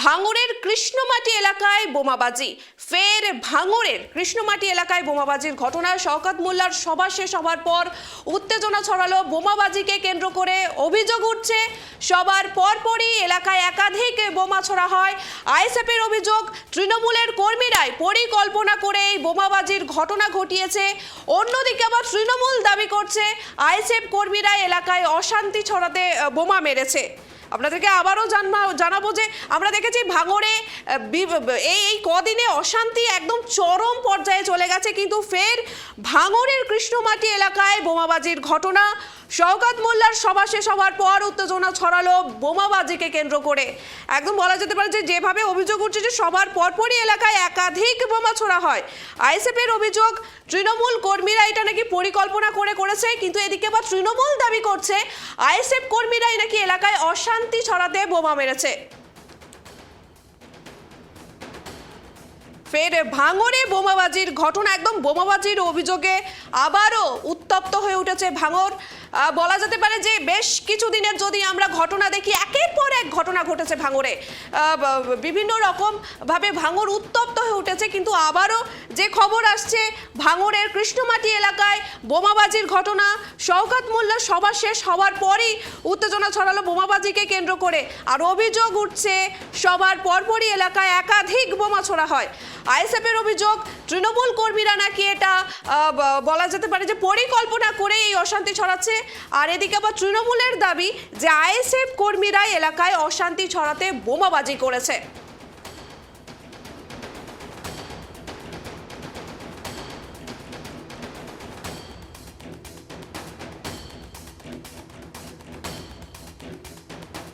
ভাঙড়ের কৃষ্ণমাটি এলাকায় বোমাবাজি। ফের ভাঙড়ের কৃষ্ণমাটি এলাকায় বোমাবাজির ঘটনায় শওকত মোল্লার সভা শেষ হওয়ার পর উত্তেজনা ছড়ালো বোমাবাজিকে কেন্দ্র করে। অভিযোগ উঠছে, সবার পরপরই এলাকায় একাধিক বোমা ছড়া হয়। আইএসএফের অভিযোগ, তৃণমূলের কর্মীরাই পরিকল্পনা করে এই বোমাবাজির ঘটনা ঘটিয়েছে। অন্যদিকে আবার তৃণমূল দাবি করছে, আইএসএফ কর্মীরা এলাকায় অশান্তি ছড়াতে বোমা মেরেছে। আপনাদেরকে আবারও জানবা যে আমরা দেখেছি ভাঙড়ে এই এই কদিনে অশান্তি একদম চরম পর্যায়ে চলে গেছে, কিন্তু ফের ভাঙড়ের কৃষ্ণমাটি এলাকায় বোমাবাজির ঘটনা শওকাত মোল্লার সভা শেষ হওয়ার পর উত্তেজনা ছড়ালো বোমাবাজিকে কেন্দ্র করে। একদম বলা যেতে পারে যে যেভাবে অভিযোগ উঠছে যে সবার পরপরই এলাকায় একাধিক বোমা ছোড়া হয়। আইএসএফের অভিযোগ, তৃণমূল কর্মীরা এটা নাকি পরিকল্পনা করে করেছে, কিন্তু এদিকে আবার তৃণমূল দাবি করছে আইএসএফ কর্মীরাই নাকি এলাকায় অশান্তি ছড়াতে বোমা মেরেছে। ফের ভাঙরে বোমাবাজির ঘটনা, একদম বোমাবাজির অভিযোগে আবারও উত্তপ্ত হয়ে উঠেছে ভাঙর। বলা যেতে পারে যে বেশ কিছুদিনের যদি আমরা ঘটনা দেখি, একের পর এক ঘটনা ঘটেছে ভাঙরে বিভিন্ন রকম ভাবে ভাঙর উত্তপ্ত হয়ে উঠেছে, কিন্তু আবারও যে খবর আসছে ভাঙরের কৃষ্ণমাটি এলাকায় বোমাবাজির ঘটনা, শওকাত মোল্লার সভা শেষ হওয়ার পরই উত্তেজনা ছড়ালো বোমাবাজিকে কেন্দ্র করে। আর অভিযোগ উঠছে, সবার পরপরই এলাকায় একাধিক বোমা ছোড়া হয়। আইএসএফের অভিযোগ, তৃণমূল কর্মীরা নাকি এটা বলা যেতে পারে যে পরিকল্পনা করে এই অশান্তি ছড়াচ্ছে। আর এদিকে আবার তৃণমূলের দাবি যে আইএসএফ কর্মীরাই এলাকায় অশান্তি ছড়াতে বোমাবাজি করেছে।